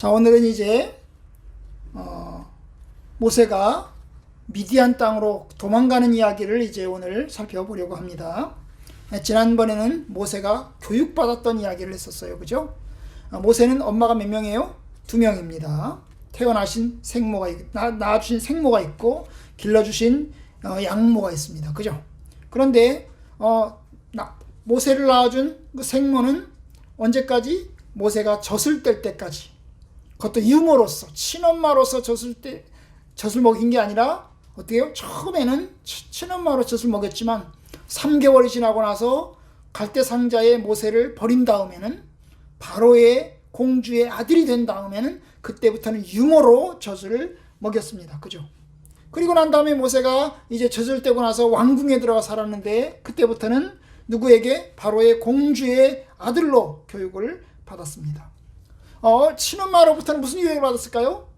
자, 오늘은 이제 어, 모세가 미디안 땅으로 도망가는 이야기를 이제 오늘 살펴보려고 합니다. 네, 지난번에는 모세가 교육받았던 이야기를 했었어요. 그죠? 어, 모세는 엄마가 몇 명이에요? 두 명입니다. 태어나신 생모가 있, 나, 낳아주신 생모가 있고 길러주신 어, 양모가 있습니다. 그죠? 그런데 어, 나, 모세를 낳아준 그 생모는 언제까지? 모세가 젖을 뗄 때까지 그것도 유모로서 친엄마로서 젖을 때 젖을 먹인 게 아니라 어떻게요? 처음에는 치- 친엄마로 젖을 먹였지만 3개월이 지나고 나서 갈대 상자의 모세를 버린 다음에는 바로의 공주의 아들이 된 다음에는 그때부터는 유모로 젖을 먹였습니다. 그죠? 그리고 난 다음에 모세가 이제 젖을 떼고 나서 왕궁에 들어가 살았는데 그때부터는 누구에게 바로의 공주의 아들로 교육을 받았습니다. 어, 친엄마로부터는 무슨 교육을 받았을까요?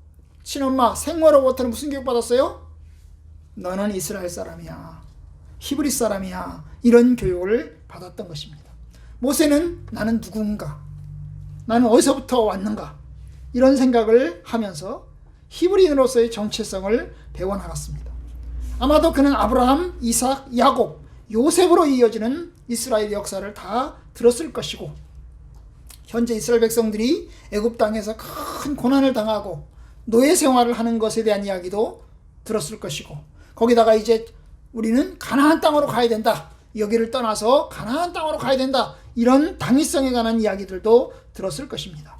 친엄마, 생모로부터는 무슨 교육 받았어요? 너는 이스라엘 사람이야. 히브리 사람이야. 이런 교육을 받았던 것입니다. 모세는 나는 누군가? 나는 어디서부터 왔는가? 이런 생각을 하면서 히브리인으로서의 정체성을 배워나갔습니다. 아마도 그는 아브라함, 이삭, 야곱, 요셉으로 이어지는 이스라엘 역사를 다 들었을 것이고 현재 이스라엘 백성들이 애굽 땅에서 큰 고난을 당하고 노예 생활을 하는 것에 대한 이야기도 들었을 것이고 거기다가 이제 우리는 가나안 땅으로 가야 된다. 여기를 떠나서 가나안 땅으로 가야 된다. 이런 당위성에 관한 이야기들도 들었을 것입니다.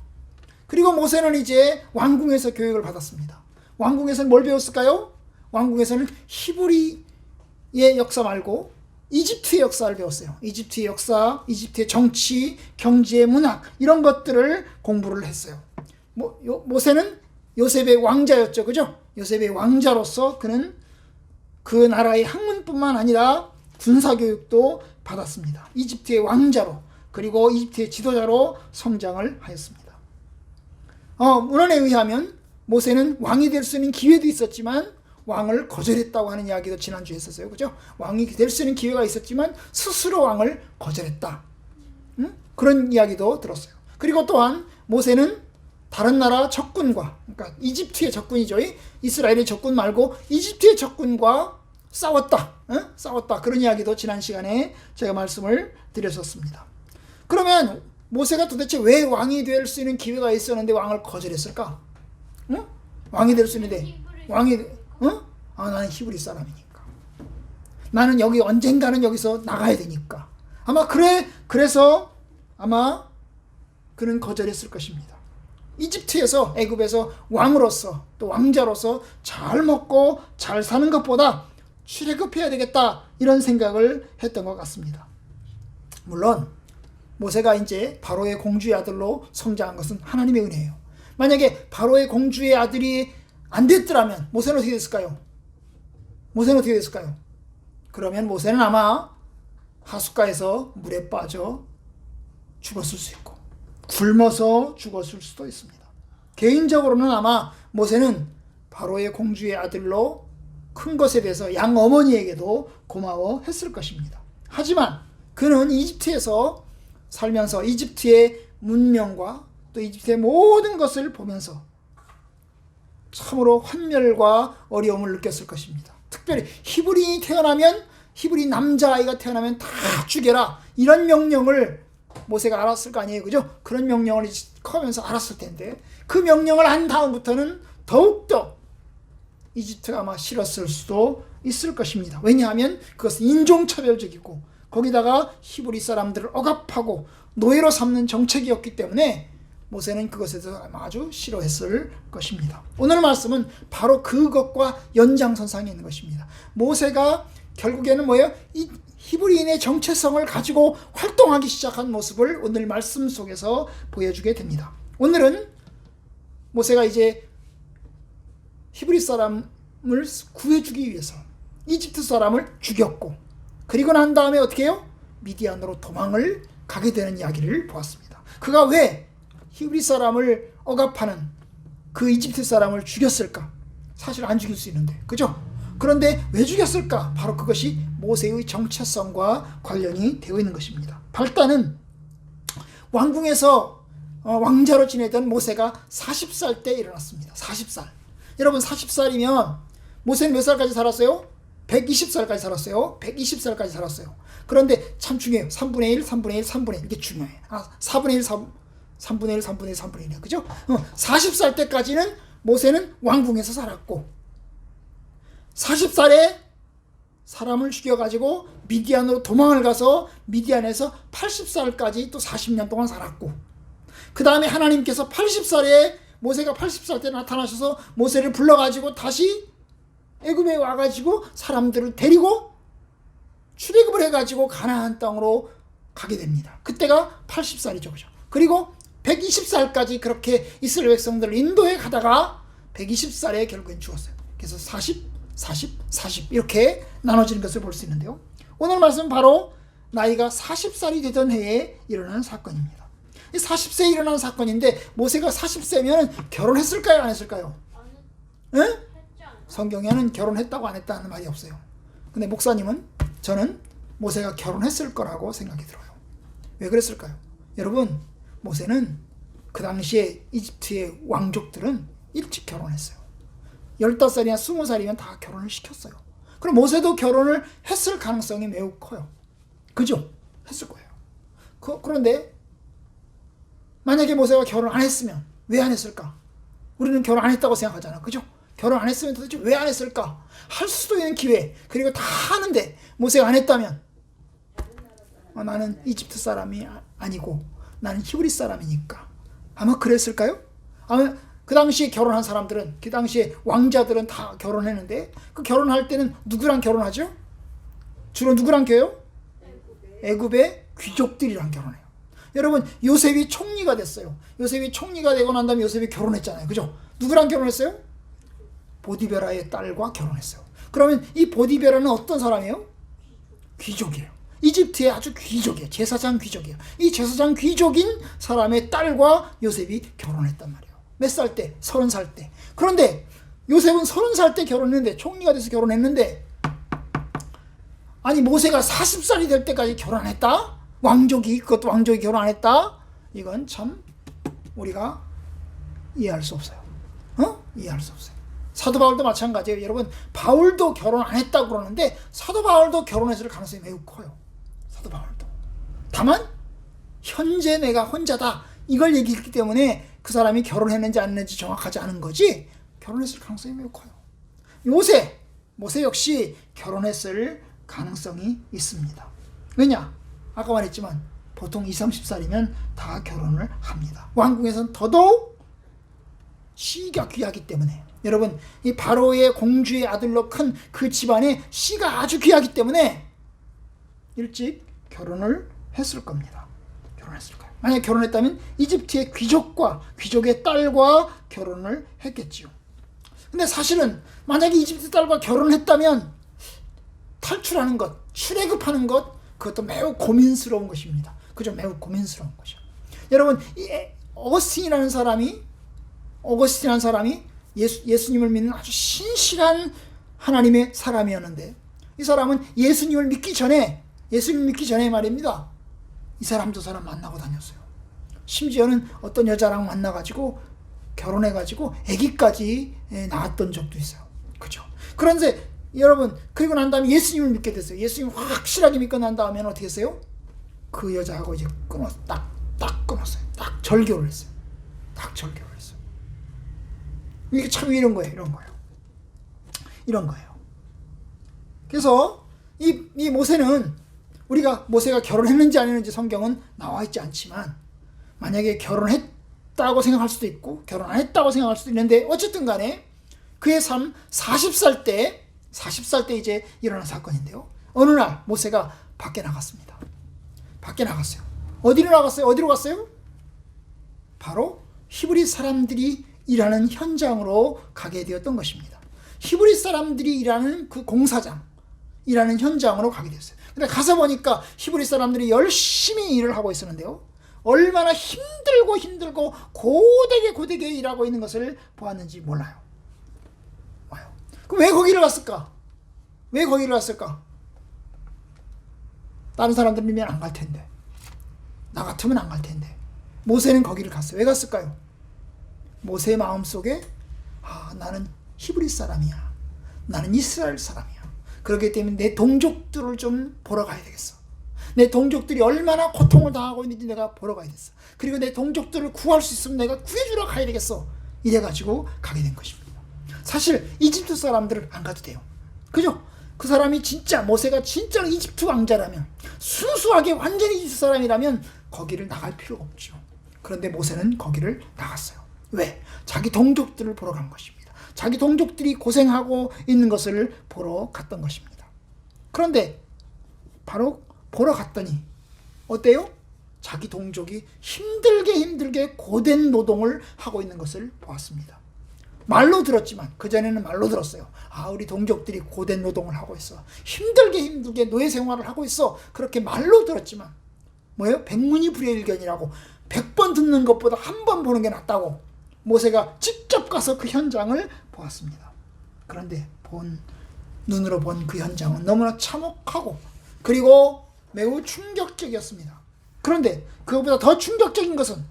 그리고 모세는 이제 왕궁에서 교육을 받았습니다. 왕궁에서는 뭘 배웠을까요? 왕궁에서는 히브리의 역사 말고 이집트의 역사를 배웠어요. 이집트의 역사, 이집트의 정치, 경제, 문학 이런 것들을 공부를 했어요. 모, 요, 모세는 요셉의 왕자였죠, 그죠? 요셉의 왕자로서 그는 그 나라의 학문뿐만 아니라 군사 교육도 받았습니다. 이집트의 왕자로 그리고 이집트의 지도자로 성장을 하였습니다. 어, 문헌에 의하면 모세는 왕이 될 수 있는 기회도 있었지만 왕을 거절했다고 하는 이야기도 지난주에 했었어요. 그죠? 왕이 될 수 있는 기회가 있었지만 스스로 왕을 거절했다. 응? 그런 이야기도 들었어요. 그리고 또한 모세는 다른 나라 적군과 그러니까 이집트의 적군이죠. 이스라엘의 적군 말고 이집트의 적군과 싸웠다. 응? 싸웠다. 그런 이야기도 지난 시간에 제가 말씀을 드렸었습니다. 그러면 모세가 도대체 왜 왕이 될 수 있는 기회가 있었는데 왕을 거절했을까? 응? 왕이 될 수 있는데 왕이 응? 아 나는 히브리 사람이니까. 나는 여기 언젠가는 여기서 나가야 되니까. 아마 그래 그래서 아마 그는 거절했을 것입니다. 이집트에서 애굽에서 왕으로서 또 왕자로서 잘 먹고 잘 사는 것보다 출애굽해야 되겠다 이런 생각을 했던 것 같습니다. 물론 모세가 이제 바로의 공주의 아들로 성장한 것은 하나님의 은혜예요. 만약에 바로의 공주의 아들이 안 됐더라면 모세는 어떻게 됐을까요? 모세는 어떻게 됐을까요? 그러면 모세는 아마 하숫가에서 물에 빠져 죽었을 수 있고 굶어서 죽었을 수도 있습니다. 개인적으로는 아마 모세는 바로의 공주의 아들로 큰 것에 대해서 양 어머니에게도 고마워했을 것입니다. 하지만 그는 이집트에서 살면서 이집트의 문명과 또 이집트의 모든 것을 보면서 참으로 환멸과 어려움을 느꼈을 것입니다. 특별히 히브리인이 태어나면 히브리 남자아이가 태어나면 다 죽여라 이런 명령을 모세가 알았을 거 아니에요 그죠? 그런 명령을 커면서 알았을 텐데 그 명령을 한 다음부터는 더욱더 이집트가 아마 싫었을 수도 있을 것입니다. 왜냐하면 그것은 인종차별적이고 거기다가 히브리 사람들을 억압하고 노예로 삼는 정책이었기 때문에 모세는 그것에 대해서 아주 싫어했을 것입니다. 오늘 말씀은 바로 그것과 연장선상에 있는 것입니다. 모세가 결국에는 뭐예요? 이 히브리인의 정체성을 가지고 활동하기 시작한 모습을 오늘 말씀 속에서 보여주게 됩니다. 오늘은 모세가 이제 히브리 사람을 구해주기 위해서 이집트 사람을 죽였고 그리고 난 다음에 어떻게 해요? 미디안으로 도망을 가게 되는 이야기를 보았습니다. 그가 왜 히브리 사람을 억압하는 그 이집트 사람을 죽였을까? 사실 안 죽일 수 있는데, 그죠? 그런데 왜 죽였을까? 바로 그것이 모세의 정체성과 관련이 되어 있는 것입니다. 발단은 왕궁에서 어, 왕자로 지내던 모세가 40살 때 일어났습니다. 40살. 여러분 40살이면 모세는 몇 살까지 살았어요? 120살까지 살았어요. 120살까지 살았어요. 그런데 참 중요해요. 3분의 1, 3분의 1, 3분의 1 이게 중요해요. 아, 4분의 1, 3, 3분의 1, 3분의 1, 3분의 1이에요. 그죠? 어, 40살 때까지는 모세는 왕궁에서 살았고 40살에 사람을 죽여가지고 미디안으로 도망을 가서 미디안에서 80살까지 또 40년 동안 살았고 그 다음에 하나님께서 80살에 모세가 80살 때 나타나셔서 모세를 불러가지고 다시 애굽에 와가지고 사람들을 데리고 출애굽을 해가지고 가나안 땅으로 가게 됩니다. 그때가 80살이죠, 그죠? 그리고 120살까지 그렇게 이스라엘 백성들을 인도해 가다가 120살에 결국엔 죽었어요. 그래서 40, 40, 40 이렇게 나눠지는 것을 볼 수 있는데요. 오늘 말씀 은 바로 나이가 40살이 되던 해에 일어난 사건입니다. 이 40세에 일어난 사건인데 모세가 40세면 결혼했을까요, 안 했을까요? 응? 성경에는 결혼했다고 안 했다는 말이 없어요. 근데 목사님은 저는 모세가 결혼했을 거라고 생각이 들어요. 왜 그랬을까요? 여러분, 모세는 그 당시에 이집트의 왕족들은 일찍 결혼했어요. 15살이나 20살이면 다 결혼을 시켰어요. 그럼 모세도 결혼을 했을 가능성이 매우 커요. 그죠? 했을 거예요. 그, 그런데 만약에 모세가 결혼 안 했으면 왜 안 했을까? 우리는 결혼 안 했다고 생각하잖아. 그죠? 결혼 안 했으면 도대체 왜 안 했을까? 할 수도 있는 기회. 그리고 다 하는데 모세가 안 했다면 어, 나는 이집트 사람이 아- 아니고 나는 히브리 사람이니까 아마 그랬을까요? 아마 그 당시에 결혼한 사람들은 그 당시에 왕자들은 다 결혼했는데 그 결혼할 때는 누구랑 결혼하죠? 주로 누구랑 껴요? 애굽의 귀족들이랑 결혼해요. 여러분 요셉이 총리가 됐어요. 요셉이 총리가 되고 난 다음에 요셉이 결혼했잖아요. 그죠? 누구랑 결혼했어요? 보디베라의 딸과 결혼했어요. 그러면 이 보디베라는 어떤 사람이에요? 귀족이에요. 이집트의 아주 귀족이에요. 제사장 귀족이에요. 이 제사장 귀족인 사람의 딸과 요셉이 결혼했단 말이에요. 몇 살 때? 서른 살 때. 그런데 요셉은 서른 살 때 결혼했는데 총리가 돼서 결혼했는데 아니 모세가 40살이 될 때까지 결혼 안 했다? 왕족이 그것도 왕족이 결혼 안 했다? 이건 참 우리가 이해할 수 없어요. 어? 이해할 수 없어요. 사도 바울도 마찬가지예요. 여러분 바울도 결혼 안 했다고 그러는데 사도 바울도 결혼했을 가능성이 매우 커요. 사도 바울도. 다만 현재 내가 혼자다 이걸 얘기했기 때문에 그 사람이 결혼했는지 안 했는지 정확하지 않은 거지 결혼했을 가능성이 매우 커요. 요새 모세 역시 결혼했을 가능성이 있습니다. 왜냐? 아까 말했지만 보통 20, 30살이면 다 결혼을 합니다. 왕궁에서는 더더욱 시가 귀하기 때문에 여러분 이 바로의 공주의 아들로 큰 그 집안에 시가 아주 귀하기 때문에 일찍 결혼을 했을 겁니다. 결혼했을 거예요. 만약 결혼했다면 이집트의 귀족과 귀족의 딸과 결혼을 했겠지요. 근데 사실은 만약에 이집트 딸과 결혼했다면 탈출하는 것, 출애굽하는 것 그것도 매우 고민스러운 것입니다. 그죠? 매우 고민스러운 것이요. 여러분 어거스틴이라는 사람이 어거스틴이라는 사람이 예수, 예수님을 믿는 아주 신실한 하나님의 사람이었는데 이 사람은 예수님을 믿기 전에 예수님을 믿기 전에 말입니다. 이 사람 저 사람 만나고 다녔어요. 심지어는 어떤 여자랑 만나가지고 결혼해가지고 아기까지 예, 낳았던 적도 있어요. 그죠? 그런데 여러분 그리고 난 다음에 예수님을 믿게 됐어요. 예수님 확실하게 믿고 난 다음에는 어떻게 했어요? 그 여자하고 이제 끊었 딱 딱 끊었어요. 딱 절교를 했어요. 딱 절교를 했어요. 이게 참 이런 거예요. 이런 거예요. 이런 거예요. 그래서 이, 이 모세는 우리가 모세가 결혼했는지 안 했는지 성경은 나와 있지 않지만 만약에 결혼했다고 생각할 수도 있고 결혼 안 했다고 생각할 수도 있는데 어쨌든 간에 그의 삶 40살 때 40살 때 이제 일어난 사건인데요. 어느 날 모세가 밖에 나갔습니다. 밖에 나갔어요. 어디로 나갔어요? 어디로 갔어요? 바로 히브리 사람들이 일하는 현장으로 가게 되었던 것입니다. 히브리 사람들이 일하는 그 공사장, 일하는 현장으로 가게 됐어요. 근데 가서 보니까 히브리 사람들이 열심히 일을 하고 있었는데요. 얼마나 힘들고 힘들고 고되게 고되게 일하고 있는 것을 보았는지 몰라요. 와요. 그럼 왜 거기를 갔을까? 왜 거기를 갔을까? 다른 사람들이면 안 갈 텐데. 나 같으면 안 갈 텐데. 모세는 거기를 갔어요. 왜 갔을까요? 모세의 마음 속에 아, 나는 히브리 사람이야. 나는 이스라엘 사람이야. 그렇기 때문에 내 동족들을 좀 보러 가야 되겠어. 내 동족들이 얼마나 고통을 당하고 있는지 내가 보러 가야 됐어. 그리고 내 동족들을 구할 수 있으면 내가 구해주러 가야 되겠어. 이래가지고 가게 된 것입니다. 사실 이집트 사람들은 안 가도 돼요. 그죠? 그 사람이 진짜 모세가 진짜 이집트 왕자라면 순수하게 완전히 이집트 사람이라면 거기를 나갈 필요가 없죠. 그런데 모세는 거기를 나갔어요. 왜? 자기 동족들을 보러 간 것입니다. 자기 동족들이 고생하고 있는 것을 보러 갔던 것입니다. 그런데 바로 보러 갔더니 어때요? 자기 동족이 힘들게 힘들게 고된 노동을 하고 있는 것을 보았습니다. 말로 들었지만 그전에는 말로 들었어요. 아, 우리 동족들이 고된 노동을 하고 있어. 힘들게 힘들게 노예 생활을 하고 있어. 그렇게 말로 들었지만 뭐예요? 백문이 불여일견이라고 백번 듣는 것보다 한 번 보는 게 낫다고 모세가 직접 가서 그 현장을 보았습니다. 그런데 본 눈으로 본 그 현장은 너무나 참혹하고 그리고 매우 충격적이었습니다. 그런데 그것보다 더 충격적인 것은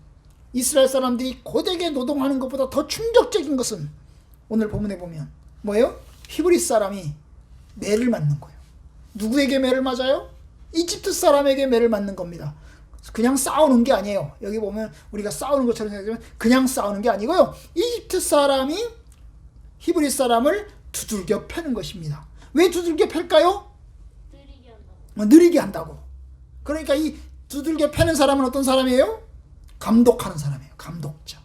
이스라엘 사람들이 고되게 노동하는 것보다 더 충격적인 것은 오늘 본문에 보면 뭐예요? 히브리 사람이 매를 맞는 거예요. 누구에게 매를 맞아요? 이집트 사람에게 매를 맞는 겁니다. 그냥 싸우는 게 아니에요. 여기 보면 우리가 싸우는 것처럼 생각하지만 그냥 싸우는 게 아니고요. 이집트 사람이 히브리 사람을 두들겨 패는 것입니다. 왜 두들겨 팰까요? 느리게. 어, 느리게 한다고. 그러니까 이 두들겨 패는 사람은 어떤 사람이에요? 감독하는 사람이에요. 감독자.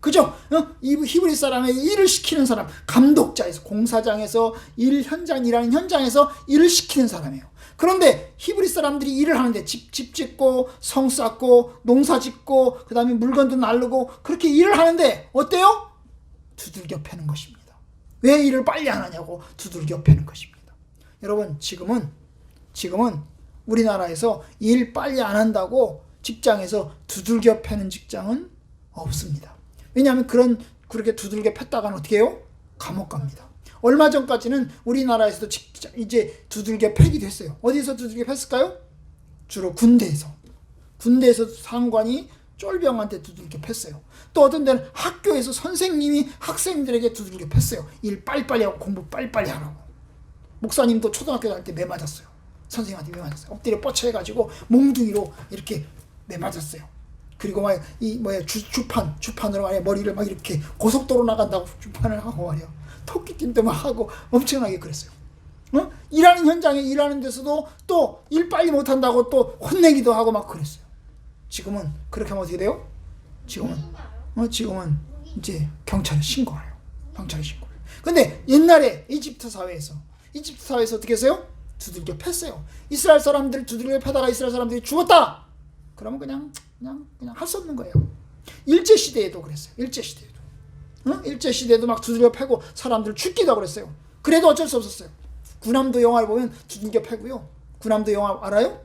그죠? 어? 이 히브리 사람의 일을 시키는 사람, 감독자에서 공사장에서 일 현장 일하는 현장에서 일을 시키는 사람이에요. 그런데 히브리 사람들이 일을 하는데 집, 집 짓고 성 쌓고 농사 짓고 그 다음에 물건도 날르고 그렇게 일을 하는데 어때요? 두들겨 패는 것입니다. 왜 일을 빨리 안 하냐고 두들겨 패는 것입니다. 여러분 지금은 지금은 우리나라에서 일 빨리 안 한다고 직장에서 두들겨 패는 직장은 없습니다. 왜냐하면 그런 그렇게 두들겨 팼다가는 어떻게 해요? 감옥 갑니다. 얼마 전까지는 우리나라에서도 이제 두들겨 패기도 했어요. 어디서 두들겨 팼을까요? 주로 군대에서. 군대에서 상관이 쫄병한테 두들겨 팼어요. 또 어떤 데는 학교에서 선생님이 학생들에게 두들겨 팼어요. 일 빨리빨리 하고 공부 빨리빨리 하라고. 목사님도 초등학교 다닐 때 매 맞았어요. 선생님한테 매 맞았어요. 엎드려 뻗쳐해가지고 몽둥이로 이렇게 매 맞았어요. 그리고 막 이 뭐야 주, 주판 주판으로 말이야 머리를 막 이렇게 고속도로 나간다고 주판을 하고 말이야 토끼팀도 막 하고 엄청나게 그랬어요. 어? 일하는 현장에 일하는 데서도 또 일 빨리 못한다고 또 혼내기도 하고 막 그랬어요. 지금은 그렇게 하면 어떻게 돼요? 지금은 어 지금은 이제 경찰에 신고해요. 경찰에 신고해요. 근데 옛날에 이집트 사회에서 이집트 사회에서 어떻게 했어요? 두들겨 팼어요. 이스라엘 사람들 두들겨 패다가 이스라엘 사람들이 죽었다. 그러면 그냥 그냥 그냥 할 수 없는 거예요. 일제 시대에도 그랬어요. 일제 시대에도. 어? 일제 시대에도 막 두들겨 패고 사람들 죽기도 하고 그랬어요. 그래도 어쩔 수 없었어요. 군함도 영화를 보면 두들겨 패고요. 군함도 영화 알아요?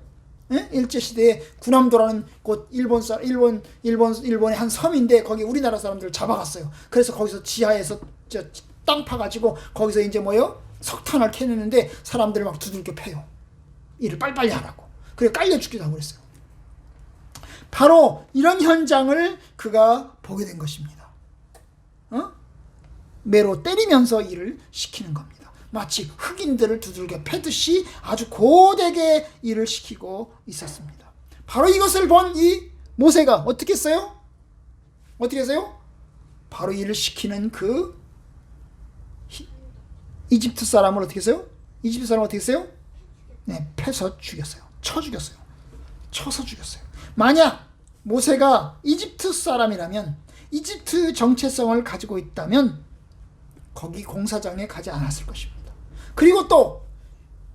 예? 일제 시대에 군함도라는 곳 일본 사 일본 일본 일본의 한 섬인데 거기 우리나라 사람들을 잡아갔어요. 그래서 거기서 지하에서 저땅 파가지고 거기서 이제 뭐요 석탄을 캐내는데 사람들을 막 두들겨 패요. 일을 빨리빨리 하라고. 그래 깔려 죽기도 하고 그랬어요. 바로 이런 현장을 그가 보게 된 것입니다. 어? 매로 때리면서 일을 시키는 겁니다. 마치 흑인들을 두들겨 패듯이 아주 고되게 일을 시키고 있었습니다. 바로 이것을 본 이 모세가 어떻게 했어요? 어떻게 했어요? 바로 일을 시키는 그 히- 이집트 사람을 어떻게 했어요? 이집트 사람을 어떻게 했어요? 네, 패서 죽였어요. 쳐 죽였어요. 쳐서 죽였어요. 만약 모세가 이집트 사람이라면 이집트 정체성을 가지고 있다면 거기 공사장에 가지 않았을 것입니다. 그리고 또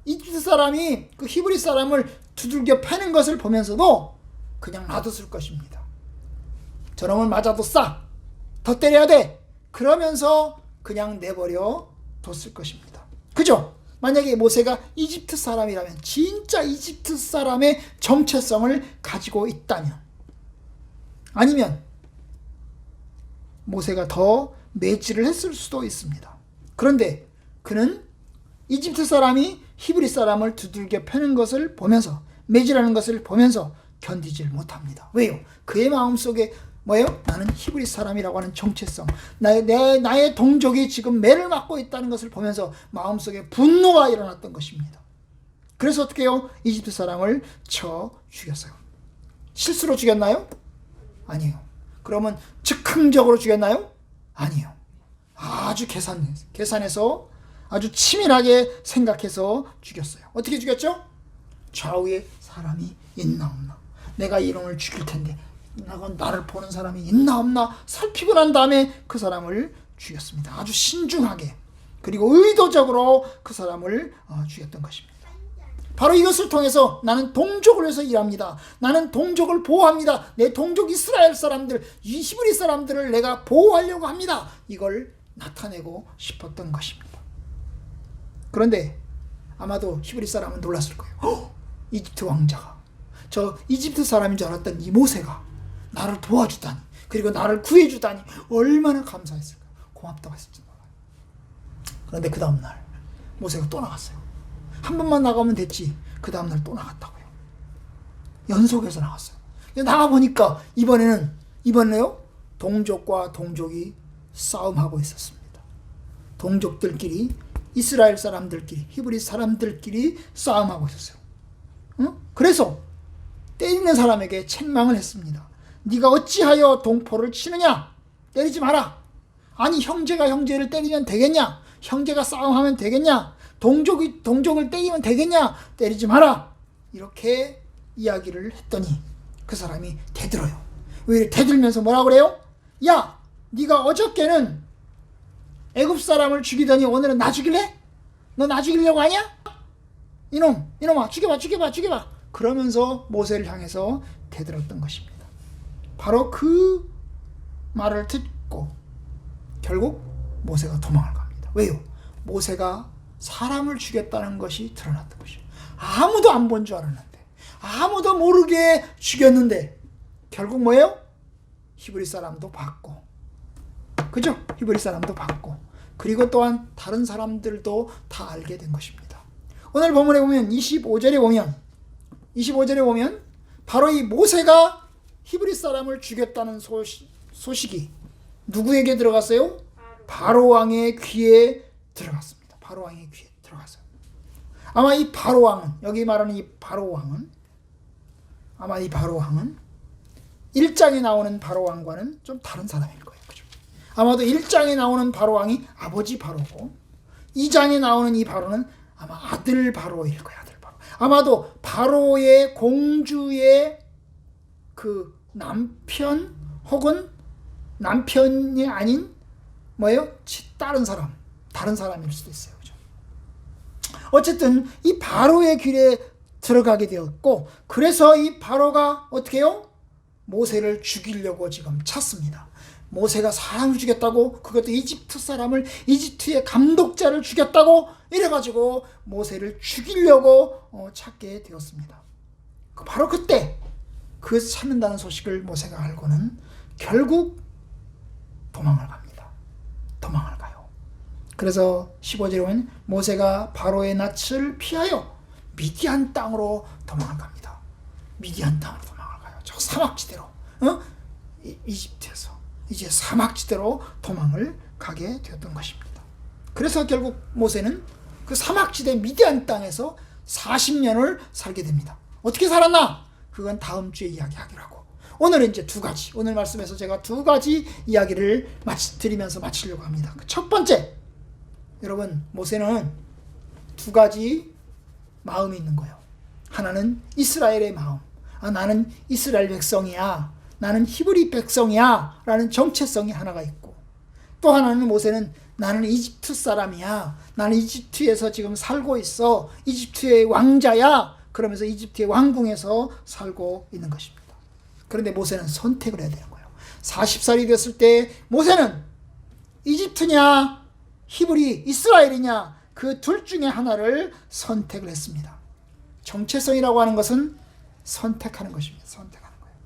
이집트 사람이 그 히브리 사람을 두들겨 패는 것을 보면서도 그냥 놔뒀을 것입니다. 저놈을 맞아도 싸. 더 때려야 돼. 그러면서 그냥 내버려 뒀을 것입니다. 그죠? 만약에 모세가 이집트 사람이라면 진짜 이집트 사람의 정체성을 가지고 있다면 아니면 모세가 더 매질을 했을 수도 있습니다. 그런데 그는 이집트 사람이 히브리 사람을 두들겨 패는 것을 보면서 매질하는 것을 보면서 견디질 못합니다. 왜요? 그의 마음속에 뭐예요? 나는 히브리 사람이라고 하는 정체성, 나의, 내, 나의 동족이 지금 매를 맞고 있다는 것을 보면서 마음속에 분노가 일어났던 것입니다. 그래서 어떻게 해요? 이집트 사람을 쳐 죽였어요. 실수로 죽였나요? 아니에요. 그러면 즉흥적으로 죽였나요? 아니에요. 아주 계산, 계산해서 아주 치밀하게 생각해서 죽였어요. 어떻게 죽였죠? 좌우에 사람이 있나 없나. 내가 이놈을 죽일 텐데 나가 나를 보는 사람이 있나 없나 살피고 난 다음에 그 사람을 죽였습니다. 아주 신중하게 그리고 의도적으로 그 사람을 어, 죽였던 것입니다. 바로 이것을 통해서 나는 동족을 위해서 일합니다. 나는 동족을 보호합니다. 내 동족 이스라엘 사람들, 히브리 사람들을 내가 보호하려고 합니다. 이걸 나타내고 싶었던 것입니다. 그런데 아마도 히브리 사람은 놀랐을 거예요. 헉, 이집트 왕자가 저 이집트 사람인 줄 알았던 이 모세가 나를 도와주다니 그리고 나를 구해주다니 얼마나 감사했을까 고맙다고 했을지 몰라요. 그런데 그 다음날 모세가 또 나갔어요. 한 번만 나가면 됐지. 그 다음날 또 나갔다고요. 연속해서 나갔어요. 나가 보니까 이번에는 이번에요 동족과 동족이 싸움하고 있었습니다. 동족들끼리 이스라엘 사람들끼리 히브리 사람들끼리 싸움하고 있었어요. 응? 그래서 때리는 사람에게 책망을 했습니다. 네가 어찌하여 동포를 치느냐? 때리지 마라. 아니 형제가 형제를 때리면 되겠냐? 형제가 싸움하면 되겠냐? 동족이 동족을 때리면 되겠냐? 때리지 마라. 이렇게 이야기를 했더니 그 사람이 대들어요. 왜 대들면서 뭐라 그래요? 야, 네가 어저께는 애굽 사람을 죽이더니 오늘은 나 죽일래? 너 나 죽이려고 하냐? 이놈, 이놈아, 죽여봐, 죽여봐, 죽여봐. 그러면서 모세를 향해서 대들었던 것입니다. 바로 그 말을 듣고 결국 모세가 도망을 갑니다. 왜요? 모세가 사람을 죽였다는 것이 드러났던 것이에요. 아무도 안 본 줄 알았는데, 아무도 모르게 죽였는데, 결국 뭐예요? 히브리 사람도 봤고, 그죠? 히브리 사람도 봤고, 그리고 또한 다른 사람들도 다 알게 된 것입니다. 오늘 본문에 보면 25절에 보면 25절에 보면 바로 이 모세가 히브리 사람을 죽였다는 소식, 소식이 누구에게 들어갔어요? 바로 왕의 귀에 들어갔습니다. 바로 왕의 귀에 들어갔어요. 아마 이 바로 왕은 여기 말하는 이 바로 왕은 아마 이 바로 왕은 1장에 나오는 바로 왕과는 좀 다른 사람일 거예요. 그죠? 아마도 1장에 나오는 바로 왕이 아버지 바로고 2장에 나오는 이 바로는 아마 아들 바로일 거야. 아들 바로. 아마도 바로의 공주의 그 남편 혹은 남편이 아닌 뭐예요? 다른 사람, 다른 사람일 수도 있어요. 어쨌든 이 바로의 길에 들어가게 되었고 그래서 이 바로가 어떻게 해요? 모세를 죽이려고 지금 찾습니다. 모세가 사람을 죽였다고 그것도 이집트 사람을 이집트의 감독자를 죽였다고 이래가지고 모세를 죽이려고 어, 찾게 되었습니다. 바로 그때 그 찾는다는 소식을 모세가 알고는 결국 도망을 갑니다. 도망을. 그래서 15절에 보면 모세가 바로의 낯을 피하여 미디안 땅으로 도망을 갑니다. 미디안 땅으로 도망을 가요. 저 사막지대로. 어? 이, 이집트에서 이제 사막지대로 도망을 가게 되었던 것입니다. 그래서 결국 모세는 그 사막지대 미디안 땅에서 40년을 살게 됩니다. 어떻게 살았나? 그건 다음 주에 이야기하기로 하고 오늘은 이제 두 가지 오늘 말씀에서 제가 두 가지 이야기를 마치, 드리면서 마치려고 합니다. 그첫 번째 여러분 모세는 두 가지 마음이 있는 거예요. 하나는 이스라엘의 마음. 아 나는 이스라엘 백성이야. 나는 히브리 백성이야. 라는 정체성이 하나가 있고 또 하나는 모세는 나는 이집트 사람이야. 나는 이집트에서 지금 살고 있어. 이집트의 왕자야. 그러면서 이집트의 왕궁에서 살고 있는 것입니다. 그런데 모세는 선택을 해야 되는 거예요. 40살이 됐을 때 모세는 이집트냐 히브리 이스라엘이냐 그 둘 중에 하나를 선택을 했습니다. 정체성이라고 하는 것은 선택하는 것입니다. 선택하는 거예요.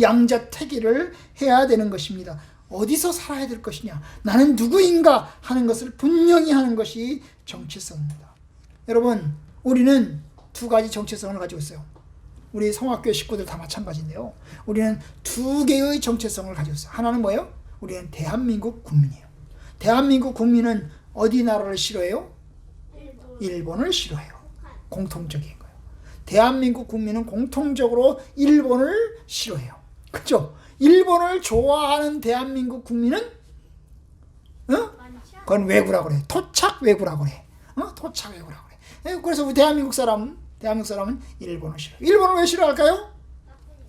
양자택일을 해야 되는 것입니다. 어디서 살아야 될 것이냐 나는 누구인가 하는 것을 분명히 하는 것이 정체성입니다. 여러분 우리는 두 가지 정체성을 가지고 있어요. 우리 성학교 식구들 다 마찬가지인데요. 우리는 두 개의 정체성을 가지고 있어요. 하나는 뭐예요? 우리는 대한민국 국민이에요. 대한민국 국민은 어디 나라를 싫어해요? 일본 을 싫어해요. 공통적인 거예요. 대한민국 국민은 공통적으로 일본을 싫어해요. 그죠? 일본을 좋아하는 대한민국 국민은 어? 그건 왜구라고 그래. 토착 왜구라고 그래. 어? 토착 왜구라고 그래. 예, 그래서 우리 대한민국 사람, 대한민국 사람은 일본을 싫어. 일본을 왜 싫어할까요?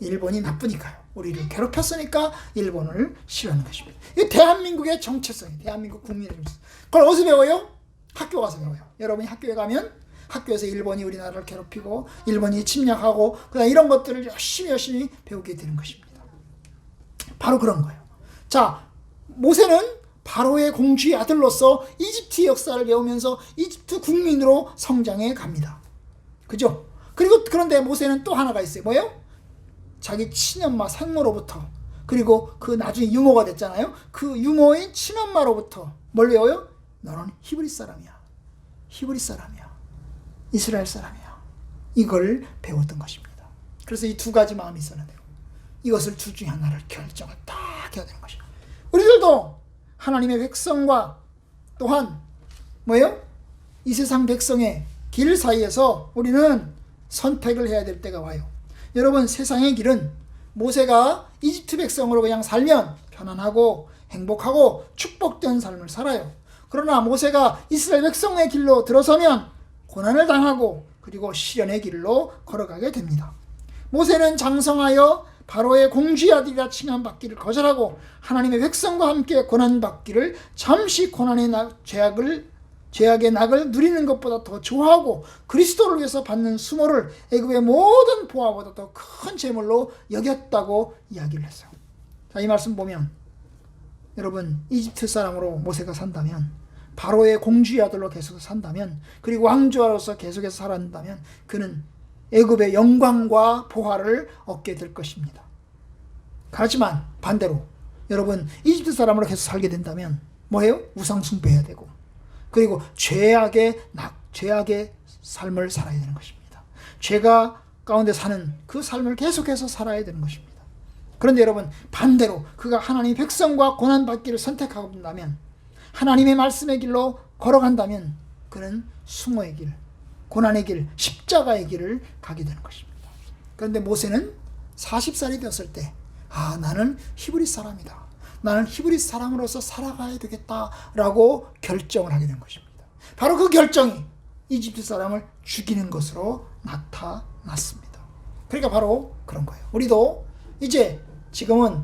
일본이 나쁘니까요. 우리를 괴롭혔으니까 일본을 싫어하는 것입니다. 이 대한민국의 정체성이 대한민국 국민의 정체성. 그걸 어디서 배워요? 학교 가서 배워요. 여러분이 학교에 가면 학교에서 일본이 우리나라를 괴롭히고 일본이 침략하고 그다음 이런 것들을 열심히 열심히 배우게 되는 것입니다. 바로 그런 거예요. 자, 모세는 바로의 공주의 아들로서 이집트 역사를 배우면서 이집트 국민으로 성장해 갑니다. 그죠? 그리고 그런데 모세는 또 하나가 있어요. 뭐예요? 자기 친엄마 생모로부터 그리고 그 나중에 유모가 됐잖아요. 그 유모인 친엄마로부터 뭘 배워요? 너는 히브리 사람이야. 히브리 사람이야. 이스라엘 사람이야. 이걸 배웠던 것입니다. 그래서 이 두 가지 마음이 있었는데요. 이것을 둘 중에 하나를 결정을 딱 해야 되는 것이요. 우리들도 하나님의 백성과 또한 뭐예요? 이 세상 백성의 길 사이에서 우리는 선택을 해야 될 때가 와요. 여러분 세상의 길은 모세가 이집트 백성으로 그냥 살면 편안하고 행복하고 축복된 삶을 살아요. 그러나 모세가 이스라엘 백성의 길로 들어서면 고난을 당하고 그리고 시련의 길로 걸어가게 됩니다. 모세는 장성하여 바로의 공주의 아들이라 칭함받기를 거절하고 하나님의 백성과 함께 고난받기를 잠시 고난의 나, 죄악을 죄악의 낙을 누리는 것보다 더 좋아하고 그리스도를 위해서 받는 수모를 애굽의 모든 보화보다 더 큰 재물로 여겼다고 이야기를 했어요. 자, 이 말씀 보면 여러분 이집트 사람으로 모세가 산다면 바로의 공주의 아들로 계속 산다면 그리고 왕조로서 계속해서 살아간다면 그는 애굽의 영광과 보화를 얻게 될 것입니다. 하지만 반대로 여러분 이집트 사람으로 계속 살게 된다면 뭐예요? 우상 숭배해야 되고 그리고 죄악의 낙 죄악의 삶을 살아야 되는 것입니다. 죄가 가운데 사는 그 삶을 계속해서 살아야 되는 것입니다. 그런데 여러분 반대로 그가 하나님 백성과 고난 받기를 선택하고 본다면 하나님의 말씀의 길로 걸어간다면 그는 수모의 길, 고난의 길, 십자가의 길을 가게 되는 것입니다. 그런데 모세는 40살이 되었을 때, 아, 나는 히브리 사람이다. 나는 히브리 사람으로서 살아가야 되겠다라고 결정을 하게 된 것입니다. 바로 그 결정이 이집트 사람을 죽이는 것으로 나타났습니다. 그러니까 바로 그런 거예요. 우리도 이제 지금은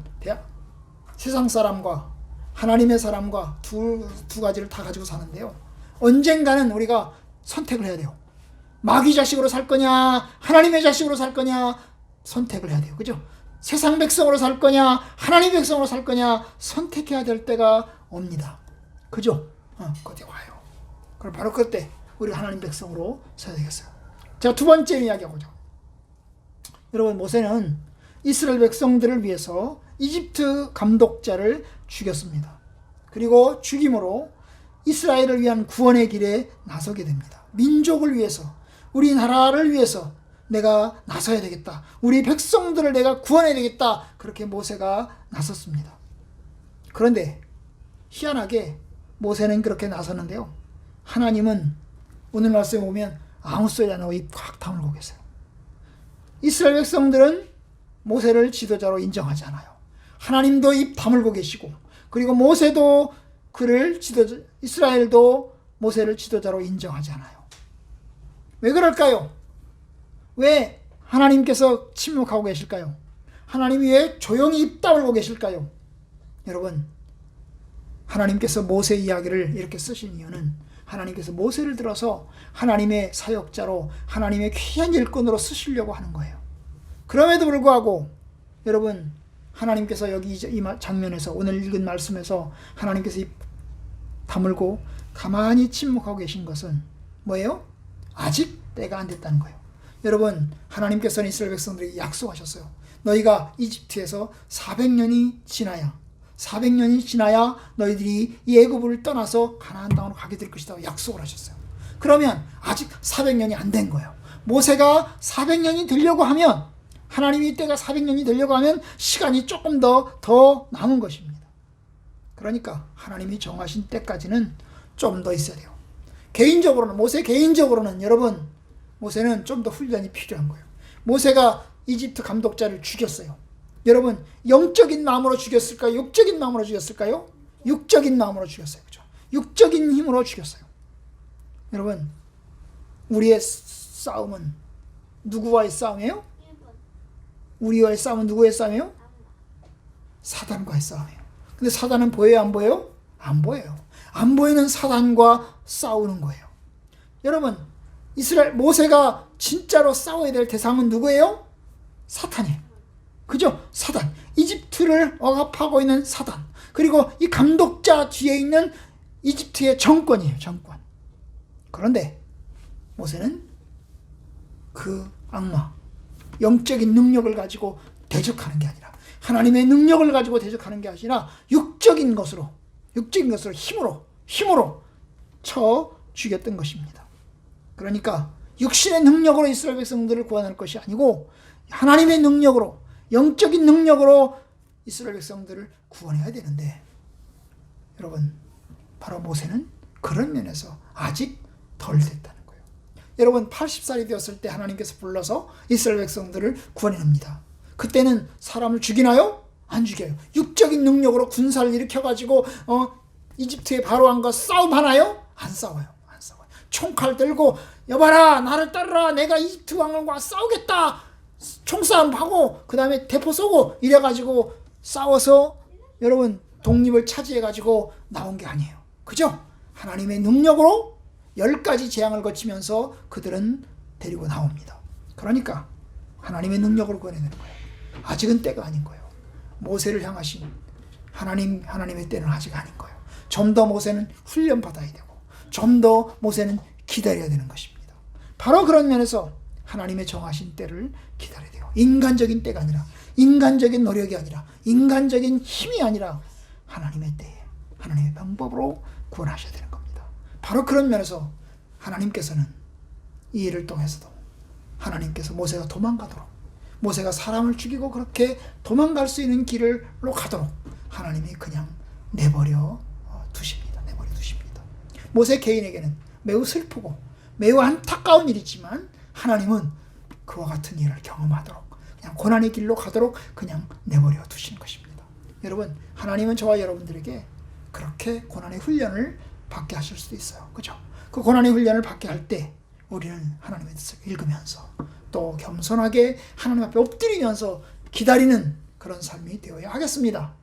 세상 사람과 하나님의 사람과 두, 두 가지를 다 가지고 사는데요. 언젠가는 우리가 선택을 해야 돼요. 마귀 자식으로 살 거냐, 하나님의 자식으로 살 거냐, 선택을 해야 돼요. 그죠? 세상 백성으로 살 거냐, 하나님 백성으로 살 거냐, 선택해야 될 때가 옵니다. 그죠? 어, 그때 와요. 그럼 바로 그때 우리 하나님 백성으로 서야 되겠어요. 자, 두 번째 이야기하고자. 여러분, 모세는 이스라엘 백성들을 위해서 이집트 감독자를 죽였습니다. 그리고 죽임으로 이스라엘을 위한 구원의 길에 나서게 됩니다. 민족을 위해서, 우리나라를 위해서 내가 나서야 되겠다. 우리 백성들을 내가 구원해야 되겠다. 그렇게 모세가 나섰습니다. 그런데 희한하게 모세는 그렇게 나섰는데요. 하나님은 오늘 말씀에 보면 아무 소리 안 하고 입 꽉 다물고 계세요. 이스라엘 백성들은 모세를 지도자로 인정하지 않아요. 하나님도 입 다물고 계시고 그리고 모세도 그를 지도자 이스라엘도 모세를 지도자로 인정하지 않아요. 왜 그럴까요? 왜 하나님께서 침묵하고 계실까요? 하나님이 왜 조용히 입 다물고 계실까요? 여러분, 하나님께서 모세 이야기를 이렇게 쓰신 이유는 하나님께서 모세를 들어서 하나님의 사역자로 하나님의 귀한 일꾼으로 쓰시려고 하는 거예요. 그럼에도 불구하고 여러분 하나님께서 여기 이 장면에서 오늘 읽은 말씀에서 하나님께서 입 다물고 가만히 침묵하고 계신 것은 뭐예요? 아직 때가 안 됐다는 거예요. 여러분 하나님께서는 이스라엘 백성들에게 약속하셨어요. 너희가 이집트에서 400년이 지나야 400년이 지나야 너희들이 이 애굽을 떠나서 가나안 땅으로 가게 될 것이다 약속을 하셨어요. 그러면 아직 400년이 안 된 거예요. 모세가 400년이 되려고 하면 하나님이 때가 400년이 되려고 하면 시간이 조금 더, 더 남은 것입니다. 그러니까 하나님이 정하신 때까지는 좀 더 있어야 돼요. 개인적으로는, 모세 개인적으로는 여러분, 모세는 좀 더 훈련이 필요한 거예요. 모세가 이집트 감독자를 죽였어요. 여러분, 영적인 마음으로 죽였을까요? 육적인 마음으로 죽였을까요? 육적인 마음으로 죽였어요. 그죠? 육적인 힘으로 죽였어요. 여러분, 우리의 싸움은 누구와의 싸움이에요? 1번 우리와의 싸움은 누구의 싸움이에요? 사단과의 싸움이에요. 근데 사단은 보여요, 안 보여요? 안 보여요. 안 보이는 사단과 싸우는 거예요. 여러분, 이스라엘 모세가 진짜로 싸워야 될 대상은 누구예요? 사탄이에요. 그죠? 사단. 이집트를 억압하고 있는 사단. 그리고 이 감독자 뒤에 있는 이집트의 정권이에요, 정권. 그런데 모세는 그 악마, 영적인 능력을 가지고 대적하는 게 아니라 하나님의 능력을 가지고 대적하는 게 아니라 육적인 것으로 육적인 것으로 힘으로 힘으로 쳐 죽였던 것입니다. 그러니까 육신의 능력으로 이스라엘 백성들을 구원할 것이 아니고 하나님의 능력으로 영적인 능력으로 이스라엘 백성들을 구원해야 되는데 여러분 바로 모세는 그런 면에서 아직 덜 됐다는 거예요. 여러분 80살이 되었을 때 하나님께서 불러서 이스라엘 백성들을 구원해냅니다. 그때는 사람을 죽이나요? 안 죽여요. 육적인 능력으로 군사를 일으켜 가지고 어, 이집트의 바로왕과 싸움 하나요? 안 싸워요. 총칼 들고 여봐라 나를 따르라 내가 이집트 왕과 싸우겠다 총싸움하고 그 다음에 대포 쏘고 이래가지고 싸워서 여러분 독립을 차지해가지고 나온 게 아니에요. 그죠? 하나님의 능력으로 열 가지 재앙을 거치면서 그들은 데리고 나옵니다. 그러니까 하나님의 능력으로 구원해내는 거예요. 아직은 때가 아닌 거예요. 모세를 향하신 하나님 하나님의 때는 아직 아닌 거예요. 좀 더 모세는 훈련 받아야 되고 좀 더 모세는 기다려야 되는 것입니다. 바로 그런 면에서 하나님의 정하신 때를 기다려야 돼요. 인간적인 때가 아니라 인간적인 노력이 아니라 인간적인 힘이 아니라 하나님의 때에 하나님의 방법으로 구원하셔야 되는 겁니다. 바로 그런 면에서 하나님께서는 이 일을 통해서도 하나님께서 모세가 도망가도록 모세가 사람을 죽이고 그렇게 도망갈 수 있는 길로 가도록 하나님이 그냥 내버려 어, 두십니다. 모세 개인에게는 매우 슬프고 매우 안타까운 일이지만 하나님은 그와 같은 일을 경험하도록 그냥 고난의 길로 가도록 그냥 내버려 두신 것입니다. 여러분, 하나님은 저와 여러분들에게 그렇게 고난의 훈련을 받게 하실 수도 있어요. 그죠? 그 고난의 훈련을 받게 할 때 우리는 하나님의 뜻을 읽으면서 또 겸손하게 하나님 앞에 엎드리면서 기다리는 그런 삶이 되어야 하겠습니다.